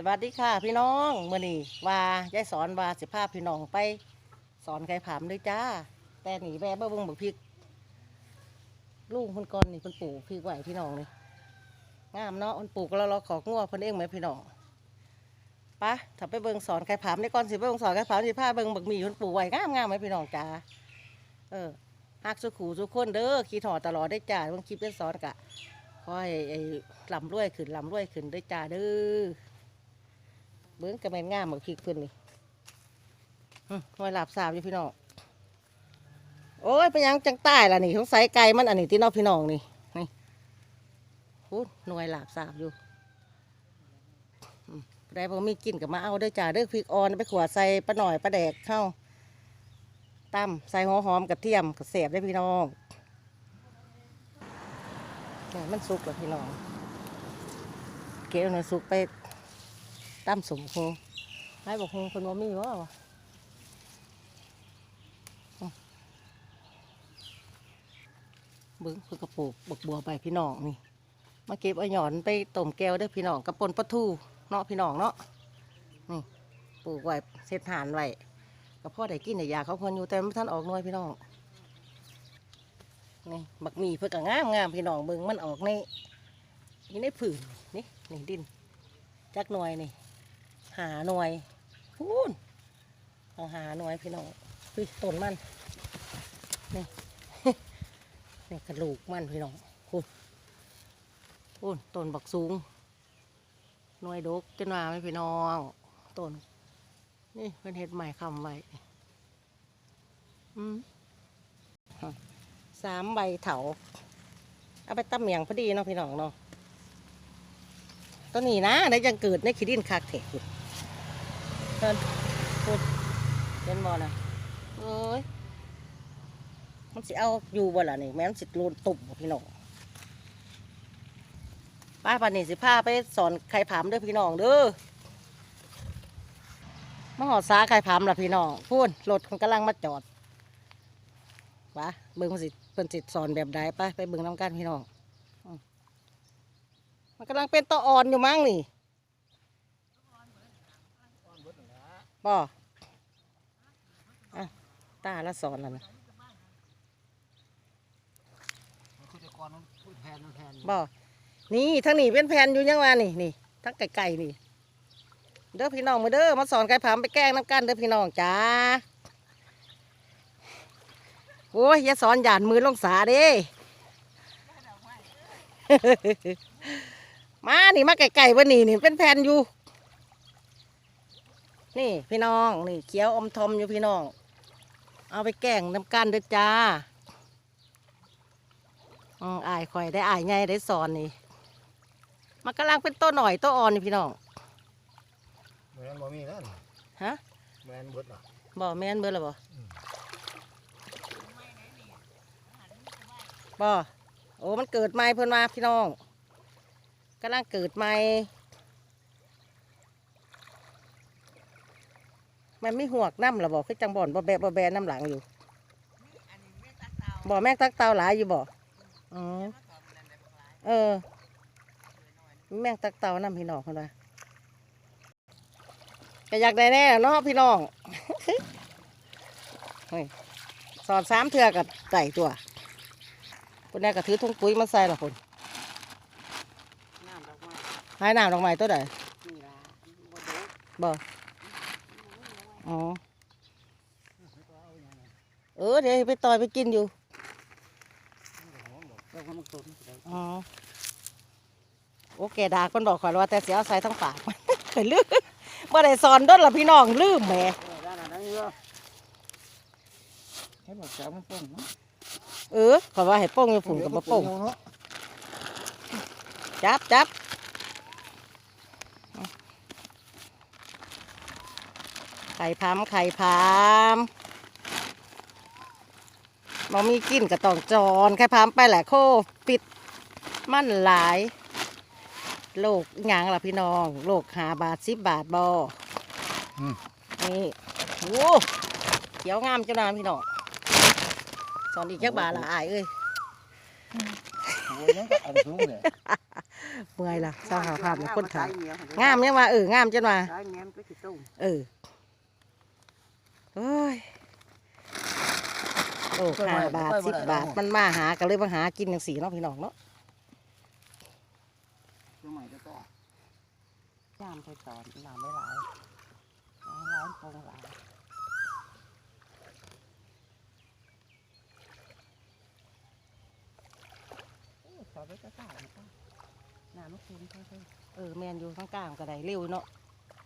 สวัสดีค่ะพี่น้องมื่อนี้ว่ายายสอนว่าสิพาพี่น้องไป สอนไก่ผามด้วยจ้า แต่หนีแม่เบิ่งบักพริก ลูกคนก่อนนี่คนปลูกพริกไหวพี่น้องนี่งามเนาะคนปลูกแล้วเราของัวเพิ่นเองไหมพี่น้องปะถ้าไปเบิ่งสอนไก่ผามในก่อนสิไปเบิ่งสอนไก่ผามสิพาเบิ่งบักหมี่คนปลูกไหวงามงามไหมพี่น้องจ้าเออฮักสุขูสุกคนเด้อขี่ถอดตลอดได้จ้าเบิ่งคลิปเป็นสอนกะขอให้ไอ้ลำรวยขึ้นลำรวยขึ้นได้จ้าเด้อ เบิ้งกระแมนงามเหมือนพริกเพิ่นนี่หึหอยหลาบสาบอยู่พี่น้องโอ้ยเป็นหยังจังใต้ล่ะนี่สงสัยไก่มันอันนี้ที่นอกพี่น้องนี่นี่พูดหน่วยหลาบสาบอยู่อืมได้พอมีกินกับมาเอาเด้อจ้าเด้อพริกอ่อนไปขวดใส่ปลาหน่อยปลาแดกเข้าตั้มใส่หัวหอมกระเทียมกระเสียบได้อพี่น้องเนี่ยมันสุกแล้วพี่น้อง เกลียวหน่อยสุกไป ตั้มสมคงให้บอกคงคนว่ามีวะวะอืมเบิ้งเพื่อกระปลูกบักบัวไปพี่น้องนี่ มาเก็บเอาหยอนไปต้มแก้วเด้อพี่น้องกระปนปลาทูเนาะพี่น้องเนาะนี่ปลูกไว้เศษฐานไว้ก็พ่อได้กินได้ยาเขาเพนอยู่แต่ไม่ท่านออกหน่วยพี่น้องนี่บักหมีเพื่อกงามงามพี่น้องเบิ้งมันออกในนี่ในผืนนี่นี่ดินจักหน่วยนี่ หาหน่วยพูนเอาหาหน่วยพี่น้องพี่ต้นมันนี่นี่กระลูกมันพี่น้องพูนพูนต้นบักสูงหน่วยดกจนว่าไหมพี่น้องต้นนี่เป็นเห็ดใหม่คำไว้อืมสามใบเถาเอาไปตั้มเมียงพอดีเนาะพี่น้องเนาะตัวนี้นะได้ยังเกิดในขีดินคักเถะ เพิ่นพูดเป็นบ่นะเอ้ยมันสิเอาอยู่บ่ล่ะนี่แม่นสิโลนตุ่มบ่พี่น้องป้าปานนี่สิพาไปสอนไข่ผามเด้อพี่น้องเด้อมาหอดสาไข่ผามล่ะพี่น้องพูนรถมันกำลังมาจอดวะเบิ่งมันสิเพิ่นสิสอนแบบใดไปไปเบิ่งน้ำกันพี่น้องมันกำลังเป็นตออ่อนอยู่มั้งนี่ บ่อะตาละสอนแล้วนะคือแต่ก่อนมันพูดแทนมันแทนบ่นี่ทั้งนี้เป็นแผ่นอยู่ยังว่านี่นี่ทั้งไก่ๆนี่ เด้อพี่น้องมาเด้อมาสอนไก่ผามไปแกล้งน้ำกันเด้อพี่น้องจ้าโอ้ยอย่าสอนหยาดมือลงสาเด้มานี่มาไก่ๆวันนี้นี่เป็นแผ่นอยู่ นี่พี่น้องนี่เขียวอมทมอยู่พี่น้อง เอาไปแกล้งน้ำกันเด้อจ้าอืมอายคอยได้อายไงได้สอนนี่มันกำลังเป็นตัวหน่อยตัวอ่อนนี่พี่น้องเหมือนบ่มีแล้วนี่ฮะเหมือนเบิดหรอบ่แม่นเบิ่แล้วบ่อืมบ่โอ้มันเกิดใหม่เพิ่นมาพี่น้องกำลังเกิดใหม่ มันไม่หวกน้ำหรอบ่คือจังบ่อนบ่แบะบ่แบะน้ำหลังอยู่บ่แม่งตักเตาหลายอยู่บ่อ๋อเออ แม่งตักเตาน้ำพี่น้องคนว่าก็อยากได้แน่เนาะพี่น้องเฮ้ยสอนสามเทือกับไก่ตัวคนนี้ก็ถือถุงปุ๋ยมาใส่ละคนน้ำดอกไม้หายน้ำดอกไม้ตัวใดนี่ล่ะบ่ดกบ่ อ๋อ เออเดี๋ยวไปต่อยไปกินอยู่เราก็มันตุนได้อ๋อ โอเคดากคนบอกข่อยว่าแต่เสียเอาใส่ทั้งปากเคยลืมบ่ได้สอนด้นละพี่น้องลืมแหมเออด้านนั้นเยอะให้บอกแกมันป้องเนาะเออข่อยว่าให้โป้งอยู่ฝุ่นกับบ่โป้งเนาะจับจับ ไข่พามไข่พามบอมีกินกับตองจอนไข่พามไปแหละโคปิดมันหลายโลกอิหยังล่ะพี่น้องโลกหาบาทสิบบาทบออืมนี่โอ้เขียวงามเจ้านามพี่น้องสอนอีกจักบาทละอายเอ้ยโอ้ยยังก็อันสูงเลยเมื่อยล่ะเศร้าหาภาพในคนถ่ายเหนียวงามยังว่าเอองามจังว่าสายเหนียวมันก็สิตุ้มเออ โอ้ยโอ้ห้าบาทสิบบาทมันมาหากันเลยมาหากินอย่างสีเนาะพี่น้องเนาะสมัยจะต่อยามไปสอนน้ำไม่หลายร้านปงหลายโอ้สอนไว้ก็ตายนะป้าน้ำมันคุ้มใช่ไหมเออแมนอยู่ข้างกลางก็ได้เร็วเนาะ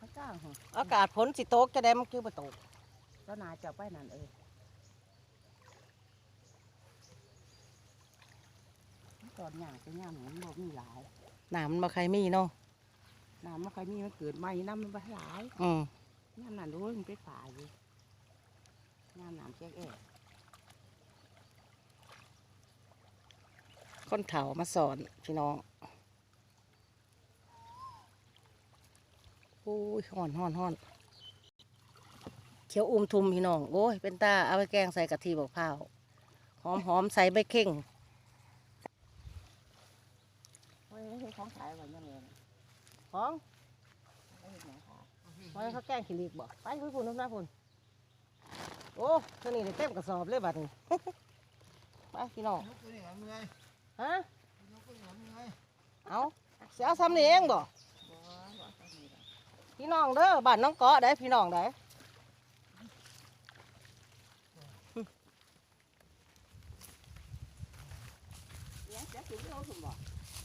พระเจ้าเหรออากาศฝนสิตกจะได้มันคือบ่ตก ก็นาจะไปนั่นเออตอนย่างจะย่างมันบ่มีหลายน้ำมันบ่ใครมีเนาะน้ำมันเคยมีมันเกิดใหม่น้ำมันบ่หลายอืมน้ำนั่นรู้มันไปป่าอยู่น้ำน้ำแจ๊กแอ่คนเฒ่ามาสอนพี่น้องโอ้ยห่อนห่อนห่อน เขียวอุ้มทุมพี่น้องโอ้ยเป็นตาเอาไปแกงใส่กะทิบอกพร้าวหอมหอมใส่ใบเข่งเฮ้ยให้ของขายวันยังไงนะหอมไม่เห็นหยังขายไว้เขาแกงขี้เหลีกบ่ไปพุ่นพุ่นน้ำหน้าพุ่นโอ้เท่านี้ได้เต็มกระสอบเลยบัดนี้ไปพี่น้องยกตัวนี้เหนื่อยฮะยกตัวนี้เหนื่อยเอาเสียซ้ำนี่เองบ่บ่บ่ต้องมีหรอกพี่น้องเด้อบ้านน้องเกาะได้พี่น้องได้ เลี้ยงแจ๊กถึงโลคุณบอก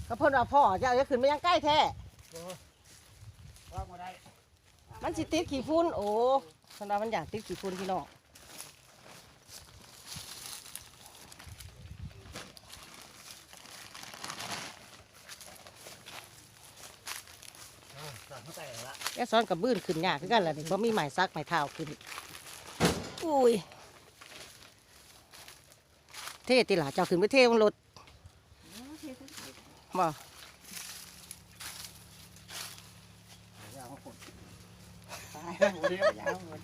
ก็เพิ่นว่าพ่อจะเอาจะขึ้นไปยังใกล้แท้ว่างมาได้มันสิติดขี้ฝุ่นโอ้สำหรับมันอยากติดขี้ฝุ่นพี่น้องสั่งเขาแต่ละแกซ้อนกับบื้นขึ้นยากคือกันล่ะนี่บ่มีไม้ซักไม้เท้าขึ้นอุ้ยเท่ติล่ะเจ้าขึ้นไปเท่บนรถ เออเททั้งหมด บ่ยาวมาฝนตายแล้วหมดแล้วยาวหมด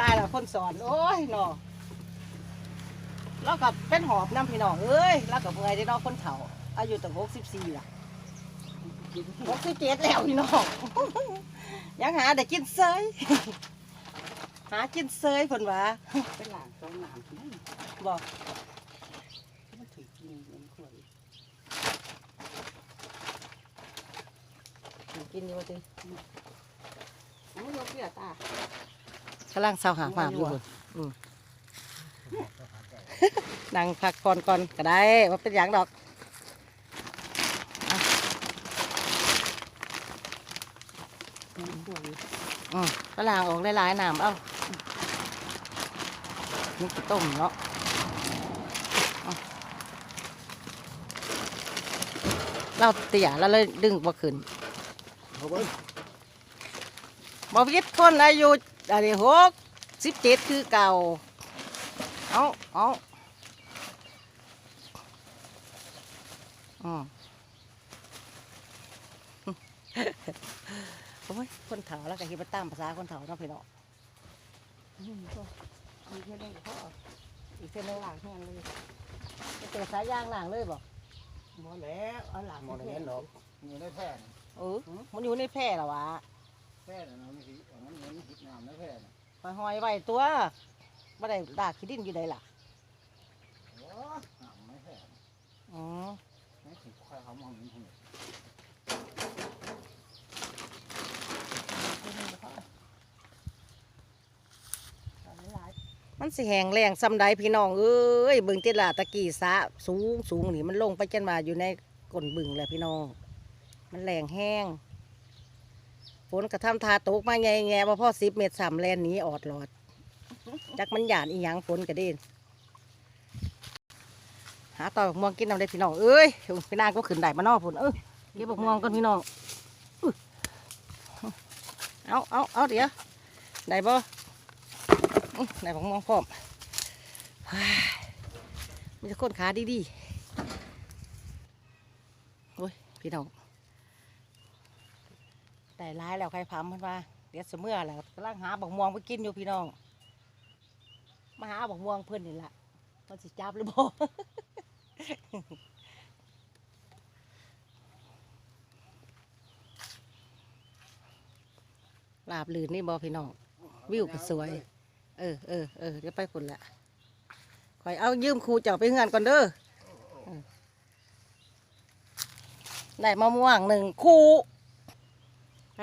ตายแล้วคนสอนโอ้ยเนาะแล้วกับเป็นหอบน้ำพี่น้องเอ้ยแล้วกับเมื่อยได้เนาะคนเฒ่า อายุตั้ง64ล่ะกินที่หกสิบเจ็ดแล้วพี่น้องยังหาได้กินเซยหากินเซยเพิ่นว่าเป็นหลานสองหลานที่นั่นบอก มันถือกินเงินขวด กินอยู่ว่าติมันยกเบี้ยตากำลังเศร้าหาความอยู่พุ่นอืมนั่งพักก่อนก่อนก็ได้ว่าเป็นอย่างดอกมันขวดอืมก็ล้างออกหลายๆน้ำเอ้านี่กิต้มเนาะเอาเราเตี่ยแล้วเลยดึงบ่ขึ้น เขาเบิ้งบอพิษคนอายุอันนี้หกสิบเจ็ดคือเก่า เอาเอาอืมโอ้ยคนเฒ่าแล้วก็คิดว่าตามภาษาคนเฒ่าเนาะพี่น้องนี่ก็มีแค่นี้ก็อีกเส้นหนึงหลานแห้งเลยจะเจอสายยางหลังเลยบ่บ่แล้วเอาหลานมองเห็นหรอกอยู่ในแพร่น่ะ เออมันอยู่ในแพร่ละวะแพร่น่ะมันสีมันเหมือนหิดน้ำในแพร่น่ะหอยหอยๆไว้ตัวบ่ได้ดากขี้ดินอยู่ใดล่ะโอ้น้ำในแพร่น่ะอือไม่ถึงใครเขามองเห็นคนเดียวหลายมันสิแหงแรงซำใดพี่น้องเอ้ยเบิ่งติล่ะตะกี้สะสูงสูงนี่มันลงไปจนมาอยู่ในก้นบึงแหละพี่น้อง มันแรงแห้งฝนกระทำทาตกมาแง่แง่ว่าพ่อสิบเมตรสามแลนนี้ออดหลอด จักมันหยาดอีหยังฝนกระเด็นหาต่อบกม่วงกินน้ำได้พี่น้องเอ้ยพี่นางก็ขึ้นได้มานอกฝนเออเก็บบกม่วงก่อนพี่น้องอื้อเอาเอาเอาเดี๋ยวได้บ่ได้บักม่วงพร้อมมีแต่คนขาดีๆโอ้ยพี่น้อง แต่ร้ายแล้วใครพามเพิ่นว่าเดี๋ยวเสมอแหละกำลังหาบักม่วงไปกินอยู่พี่น้อง มาหาบักม่วงเพื่อนนี่แหละมันสิจับหรือบ่ลาบลื่นนี่บอพี่น้องวิวก็สวย เออเออเออเดี๋ยวไปคุณละคอยเอายืมครูเจ้าไปเงินก่อนเด้อได้มะม่วงหนึ่งครู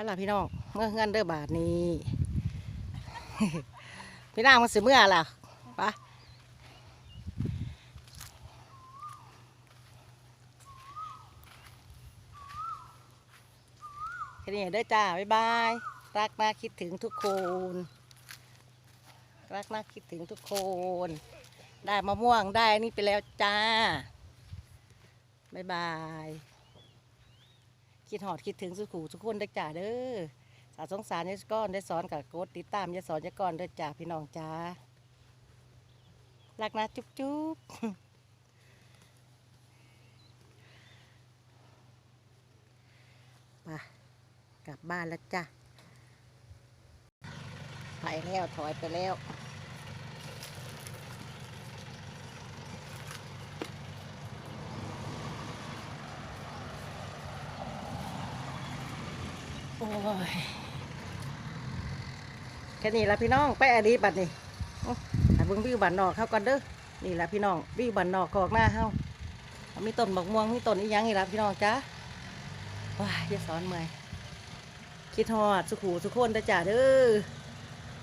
นั่นล่ะพี่น้องเมื่อเฮือนเด้อบาทนี้ พี่นางมันสิเมื่อล่ะปะแค่นี้เด้อจ้า บ๊ายบาย รักนะคิดถึงทุกคน รักนะคิดถึงทุกคน ได้มะม่วงได้นี่ไปแล้วจ้า บ๊ายบาย คิดหอดคิดถึงสุขูทุกคนเด้อจ้าเด้อสาสงสารยายก้อนได้สอนกับโกดติดตามยาสอนยายก้อนเด้อจ้าพี่น้องจ้ารักนะจุ๊บจุ๊บไปกลับบ้านแล้วจ้าไปแล้วถอยไปแล้ว โอ้ยแค่นี้ละพี่น้องไปอดีบัดนี่อื้อหาเบิ่งวิวบันนอกเข้ากันเด้อนี่ละพี่น้องวิวบันนอกกอกหน้าเฮามีต้นบักม่วงมีต้นอีหยังนี่ละพี่น้องจ้าว้ายอย่าสอนเมื่อยคิดฮอดสุขูสุขคนตาจ่าเด้อ